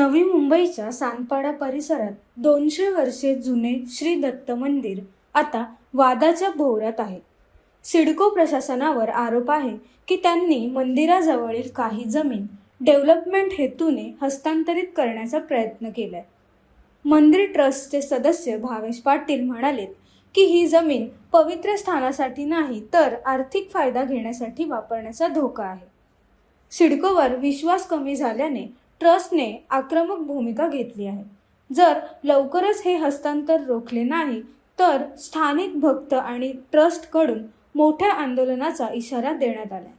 नवी मुंबईच्या सानपाडा परिसरात दोनशे वर्षे जुने श्री दत्त मंदिर आता वादाच्या भोवऱ्यात आहे. सिडको प्रशासनावर आरोप आहे की त्यांनी मंदिराजवळील काही जमीन डेव्हलपमेंट हेतूने हस्तांतरित करण्याचा प्रयत्न केलाय. मंदिर ट्रस्टचे सदस्य भावेश पाटील म्हणालेत की ही जमीन पवित्र स्थानासाठी नाही तर आर्थिक फायदा घेण्यासाठी वापरण्याचा धोका आहे. सिडकोवर विश्वास कमी झाल्याने ट्रस्टने आक्रमक भूमिका घेतली आहे. जर लवकरच हे हस्तांतर रोखले नाही तर स्थानिक भक्त आणि ट्रस्टकडून मोठ्या आंदोलनाचा इशारा देण्यात आला.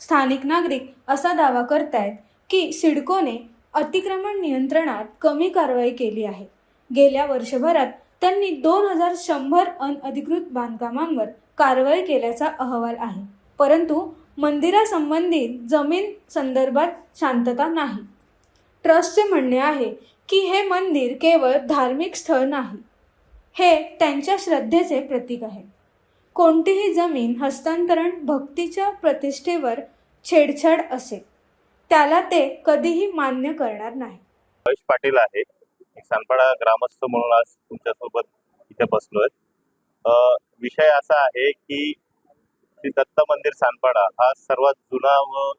स्थानिक नागरिक असा दावा करतायत की सिडकोने अतिक्रमण नियंत्रणात कमी कारवाई केली आहे. गेल्या वर्षभरात त्यांनी दोन हजार शंभर अनअधिकृत बांधकामांवर कारवाई केल्याचा अहवाल आहे. परंतु मंदिरासंबंधित जमीन संदर्भात शांतता नाही. ट्रस्टचे म्हणणे आहे की हे मंदिर केवळ धार्मिक स्थळ नाही हे त्यांच्या श्रद्धेचे प्रतीक आहे. कोणतीही जमीन हस्तांतरण भक्तीच्या प्रतिष्ठेवर छेडछाड असेल त्याला ते कधीही मान्य करणार नाही. महेश पाटील आहे. सानपाडा ग्रामस्थ म्हणून आज तुमच्यासोबत इथे बसलोय. विषय असा आहे की श्री दत्त मंदिर सानपाडा हा सर्वात जुना व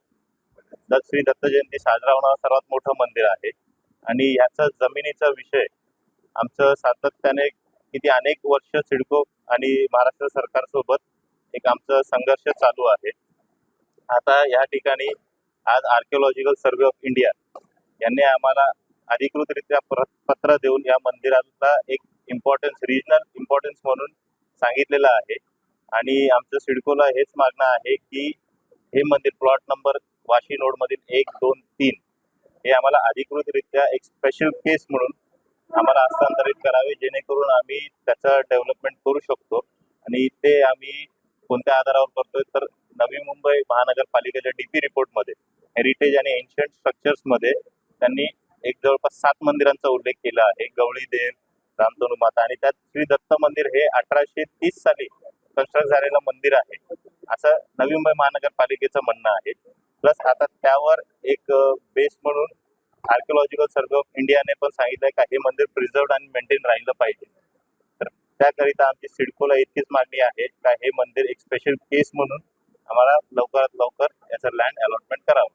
श्री दत्त जयंती साजरा होणारा सर्वात मोठं मंदिर आहे. आणि ह्याचा जमिनीचा विषय आमचं सातत्याने किती अनेक वर्ष सिडको आणि महाराष्ट्र सरकारसोबत एक आमचं संघर्ष चालू आहे. आता या ठिकाणी आज आर्किओलॉजिकल सर्वे ऑफ इंडिया यांनी आम्हाला अधिकृतरित्या प्र- पत्र देऊन या मंदिराला एक इम्पॉर्टन्स रिजनल इम्पॉर्टन्स म्हणून सांगितलेलं आहे. आणि आमचं सिडकोला हेच मागणं आहे की हे मंदिर प्लॉट नंबर वाशी नोड मधील एक दोन तीन हे आम्हाला अधिकृतरित्या एक स्पेशल केस म्हणून आम्हाला हस्तांतरित करावे जेणेकरून आम्ही त्याचं डेव्हलपमेंट करू शकतो. आणि ते आम्ही कोणत्या आधारावर करतोय तर नवी मुंबई महानगरपालिकेच्या डीपी रिपोर्टमध्ये हेरिटेज आणि एन्शियंट स्ट्रक्चर्समध्ये त्यांनी एक जवळपास सात मंदिरांचा उल्लेख केला आहे. गवळी देव रामधनु माता आणि त्यात श्री दत्त मंदिर हे अठराशे तीस साली कन्स्ट्रक्ट झालेलं मंदिर आहे. असं नवी मुंबई महानगरपालिकेचं म्हणणं आहे. प्लस आता त्यावर एक बेस म्हणून आर्किओलॉजिकल सर्वे ऑफ इंडियाने पण सांगितलंय का हे मंदिर प्रिझर्व आणि मेंटेन राहिलं पाहिजे. तर त्याकरिता आमची सिडकोला इतकीच मागणी आहे का हे मंदिर एक स्पेशल केस म्हणून आम्हाला लवकरात लवकर याचं लँड अलॉटमेंट करावं.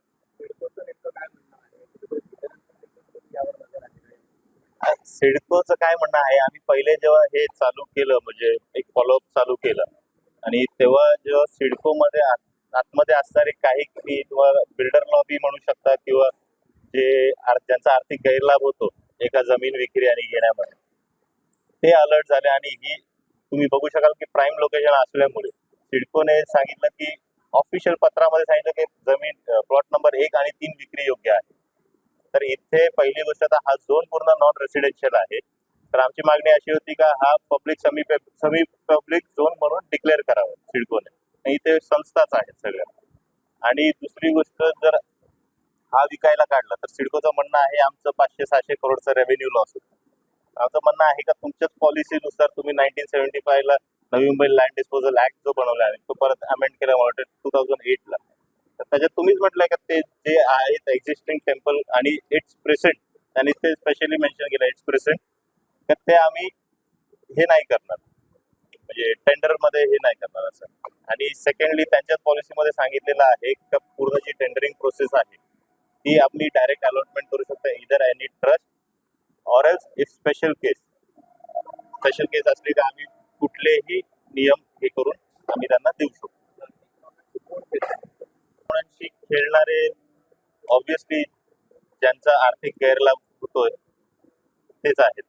सिडकोचं काय म्हणणं आहे? आम्ही पहिले जेव्हा हे चालू केलं म्हणजे फॉलोअप चालू केलं. आणि तेव्हा जेव्हा सिडको मध्ये आत- आतमध्ये असणारे काही किंवा बिल्डर लॉबी म्हणू शकता किंवा जे ज्यांचा आर्थिक गैरलाभ होतो एका जमीन विक्री आणि घेण्यामध्ये. ते अलर्ट झाले आणि ही तुम्ही बघू शकाल की प्राईम लोकेशन असल्यामुळे सिडकोने सांगितलं की ऑफिशियल पत्रामध्ये सांगितलं की जमीन प्लॉट नंबर एक आणि तीन विक्री योग्य आहे. तर इथे पहिली गोष्ट आता हा झोन पूर्ण नॉन रेसिडेन्शियल आहे. तर आमची मागणी अशी होती का हा पब्लिक समी समी पब्लिक झोन म्हणून डिक्लेअर करावं सिडकोने आणि इथे संस्थाच आहेत सगळ्या. आणि दुसरी गोष्ट जर हा विकायला काढला तर सिडकोचं म्हणणं आहे आमचं पाचशे सहाशे करोडचं रेव्हेन्यू लॉस होतं. आमचं म्हणणं आहे का तुमच्याच पॉलिसीनुसार तुम्ही nineteen seventy फायला Navi Mumbai land disposal act जो बनवला आहे तो परत अमेंड केला मला टू थाउजंड एटला तर त्याच्यात तुम्हीच म्हटलंय का ते जे आहेत एक्झिस्टिंग टेम्पल आणि इट्स प्रेसेंट त्यांनी ते स्पेशली मेन्शन केलं इट्स प्रेसेंट तर ते आम्ही हे नाही करणार. म्हणजे टेंडरमध्ये हे नाही करणार असं. आणि सेकंडली त्यांच्याच पॉलिसीमध्ये सांगितलेलं आहे की पूर्ण जी टेंडरिंग प्रोसेस आहे ती आपली डायरेक्ट अलॉटमेंट करू शकते इधर any trust or else if special case special case असली तर आम्ही कुठलेही नियम हे करून आम्ही त्यांना देऊ शकतो. कोणाशी खेळणारे ऑब्विसली ज्यांचा आर्थिक गैरलाभ होतोय तेच आहेत.